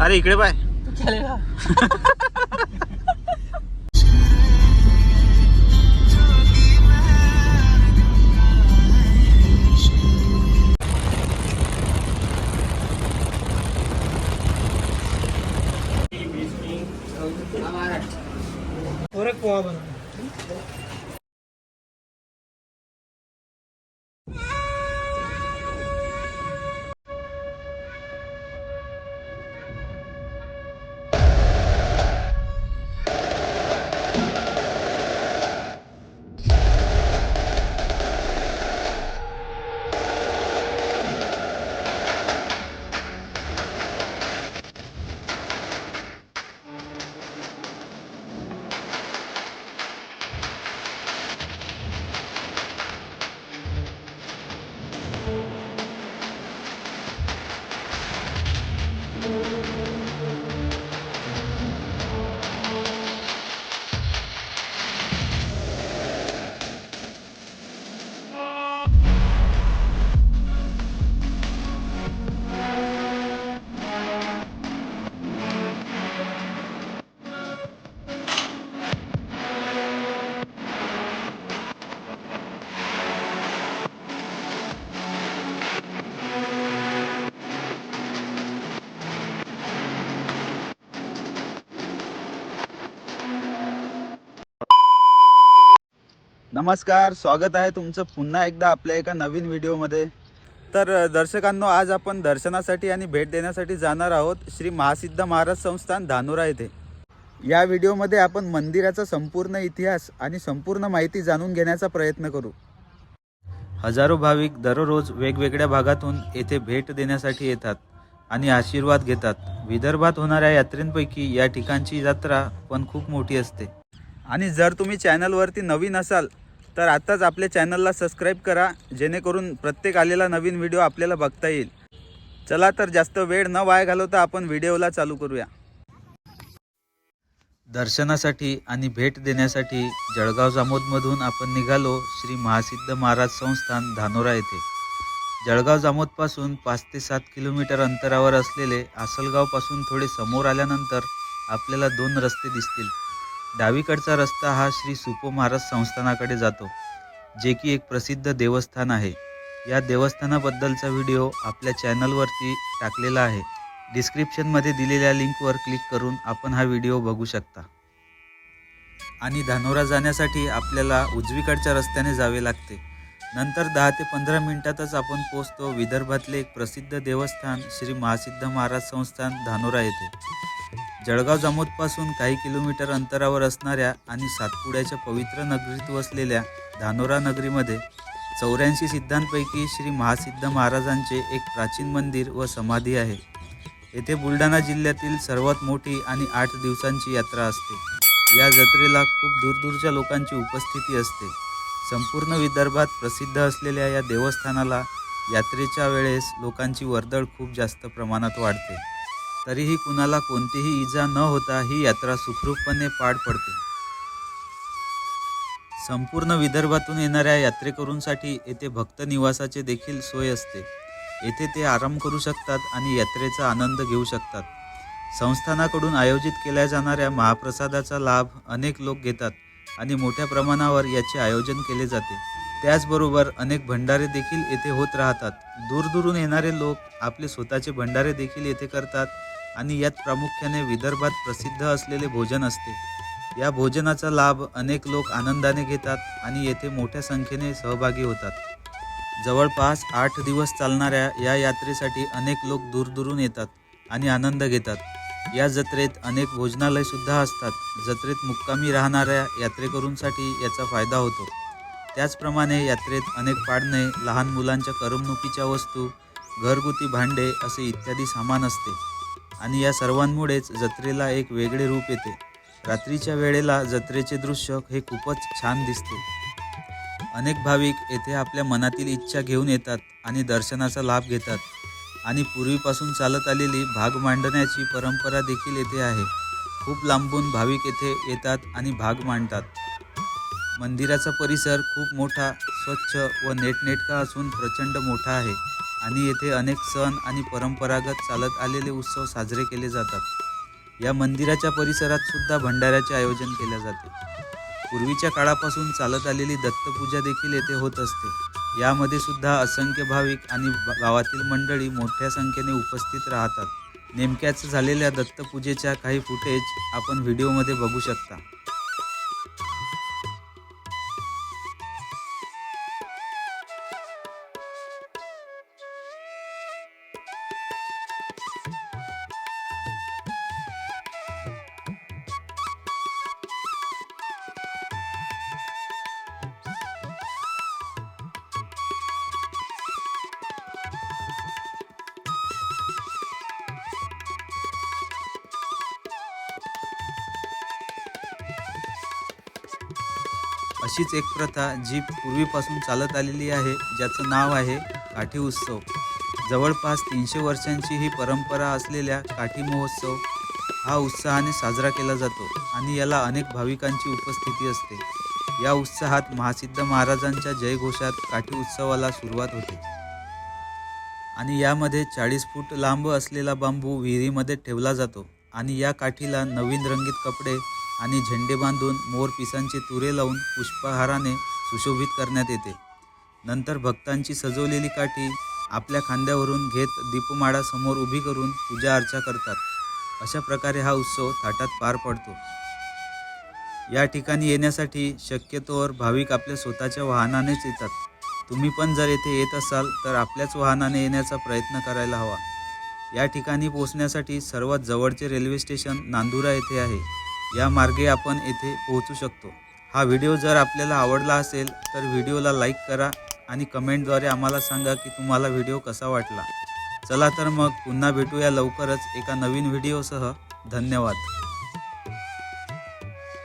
अरे इकडे पाय. पोहा बनव नमस्कार स्वागत आहे तुमचं पुन्हा एकदा आपल्या एका नवीन व्हिडिओमध्ये. तर दर्शकांनो आज आपण दर्शनासाठी आणि भेट देण्यासाठी जाणार आहोत श्री महासिद्ध महाराज संस्थान धानोरा येथे. या व्हिडिओमध्ये आपण मंदिराचा संपूर्ण इतिहास आणि संपूर्ण माहिती जाणून घेण्याचा प्रयत्न करू. हजारो भाविक दररोज वेगवेगळ्या भागातून येथे भेट देण्यासाठी येतात आणि आशीर्वाद घेतात. विदर्भात होणाऱ्या यात्रेंपैकी या ठिकाणची यात्रा पण खूप मोठी असते. आणि जर तुम्ही चॅनलवरती नवीन असाल तर आत्ताच आपल्या चॅनलला सबस्क्राईब करा जेणेकरून प्रत्येक आलेला नवीन व्हिडिओ आपल्याला बघता येईल. चला तर जास्त वेळ न वाया घालवता आपण व्हिडिओला चालू करूया. दर्शनासाठी आणि भेट देण्यासाठी जळगाव जामोदमधून आपण निघालो श्री महासिद्ध महाराज संस्थान धानोरा येथे. जळगाव जामोदपासून पाच ते सात किलोमीटर अंतरावर असलेले आसलगावपासून थोडे समोर आल्यानंतर आपल्याला दोन रस्ते दिसतील. डावीकडचा रस्ता हा श्री सुपो महाराज संस्थानाकडे जातो जे की एक प्रसिद्ध देवस्थान आहे. या देवस्थानाबद्दलचा व्हिडिओ आपल्या चॅनलवरती टाकलेला आहे. डिस्क्रिप्शनमध्ये दिलेल्या लिंकवर क्लिक करून आपण हा व्हिडिओ बघू शकता. आणि धानोरा जाण्यासाठी आपल्याला उजवीकडच्या रस्त्याने जावे लागते. नंतर दहा ते पंधरा मिनिटातच आपण पोचतो विदर्भातले एक प्रसिद्ध देवस्थान श्री महासिद्ध महाराज संस्थान धानोरा येथे. जळगाव जामोदपासून काही किलोमीटर अंतरावर असणाऱ्या आणि सातपुड्याच्या पवित्र नगरीत वसलेल्या धानोरा नगरीमध्ये चौऱ्याऐंशी सिद्धांपैकी श्री महासिद्ध महाराजांचे एक प्राचीन मंदिर व समाधी आहे. येथे बुलढाणा जिल्ह्यातील सर्वात मोठी आणि आठ दिवसांची यात्रा असते. या जत्रेला खूप दूरदूरच्या लोकांची उपस्थिती असते. संपूर्ण विदर्भात प्रसिद्ध असलेल्या या देवस्थानाला यात्रेच्या वेळेस लोकांची वर्दळ खूप जास्त प्रमाणात वाढते. तरीही कुणाला कोणतीही इजा न होता ही यात्रा सुखरूपपणे पार पडते. संपूर्ण विदर्भातून येणाऱ्या यात्रेकरूंसाठी येथे भक्त निवासाचे देखील सोय असते. येथे ते आराम करू शकतात आणि यात्रेचा आनंद घेऊ शकतात. संस्थानाकडून आयोजित केल्या जाणाऱ्या महाप्रसादाचा लाभ अनेक लोक घेतात आणि मोठ्या प्रमाणावर याचे आयोजन केले जाते. त्याचबरोबर अनेक भंडारे देखील येथे होत राहतात. दूरदूरून येणारे लोक आपले स्वतःचे भंडारे देखील येथे करतात आणि यात प्रामुख्याने विदर्भात प्रसिद्ध असलेले भोजन असते. या भोजनाचा लाभ अनेक लोक आनंदाने घेतात आणि येथे मोठ्या संख्येने सहभागी होतात. जवळपास आठ दिवस चालणाऱ्या या यात्रेसाठी अनेक लोक दूरदूरून येतात आणि आनंद घेतात. या जत्रेत अनेक भोजनालयसुद्धा असतात. जत्रेत मुक्कामी राहणाऱ्या यात्रेकरूंसाठी याचा फायदा होतो. त्याचप्रमाणे यात्रेत अनेक पाडणे लहान मुलांच्या करमणुकीच्या वस्तू घरगुती भांडे असे इत्यादी सामान असते. आणि या सर्वांमुळेच जत्रेला एक वेगळे रूप येते. रात्रीच्या वेळेला जत्रेचे दृश्य हे खूपच छान दिसते. अनेक भाविक येथे आपल्या मनातील इच्छा घेऊन येतात आणि दर्शनाचा लाभ घेतात. आणि पूर्वीपासून चालत आलेली भाग मांडण्याची परंपरा देखील येथे आहे. खूप लांबून भाविक येथे येतात आणि भाग मांडतात. मंदिराचा परिसर खूप मोठा स्वच्छ व नेटनेटका असून प्रचंड मोठा आहे आणि येथे अनेक सण आणि परंपरागत चालत आलेले उत्सव साजरे केले जातात. या मंदिराच्या परिसरात सुद्धा भंडाऱ्याचे आयोजन केले जाते. पूर्वीच्या काळापासून चालत आलेली दत्तपूजा देखील येथे होत असते. यामध्ये सुद्धा असंख्य भाविक आणि गावातील मंडळी मोठ्या संख्येने उपस्थित राहतात. नेमक्याच झालेल्या दत्तपूजेच्या काही फुटेज आपण व्हिडिओमध्ये बघू शकता. अशीच एक प्रथा जी पूर्वीपासून चालत आलेली आहे ज्याचं नाव आहे काठी उत्सव. जवळपास तीनशे वर्षांची ही परंपरा असलेल्या काठी महोत्सव हा उत्साहाने साजरा केला जातो आणि याला अनेक भाविकांची उपस्थिती असते. या उत्साहात महासिद्ध महाराजांच्या जयघोषात काठी उत्सवाला सुरुवात होते. आणि यामध्ये चाळीस फूट लांब असलेला बांबू विहिरीमध्ये ठेवला जातो आणि या काठीला नवीन रंगीत कपडे आणि झेंडे बांधून मोर पिसांचे तुरे लावून पुष्पहाराने सुशोभित करण्यात येते. नंतर भक्तांची सजवलेली काठी आपल्या खांद्यावरून घेत दीपमाळा समोर उभी करून पूजा अर्चा करतात. अशा प्रकारे हा उत्सव थाटात पार पडतो. या ठिकाणी येण्यासाठी शक्यतोवर भाविक आपल्या स्वतःच्या वाहनानेच येतात. तुम्ही पण जर येथे येत असाल तर आपल्याच वाहनाने येण्याचा प्रयत्न करायला हवा. या ठिकाणी पोहोचण्यासाठी सर्वात जवळचे रेल्वे स्टेशन नांदुरा येथे आहे. या मार्गे आपण येथे पोहोचू शकतो. हा व्हिडिओ जर आपल्याला आवडला असेल तर व्हिडिओला लाईक करा आणि कमेंटद्वारे आम्हाला सांगा की तुम्हाला व्हिडिओ कसा वाटला. चला तर मग पुन्हा भेटूया लवकरच एका नवीन व्हिडिओसह. धन्यवाद.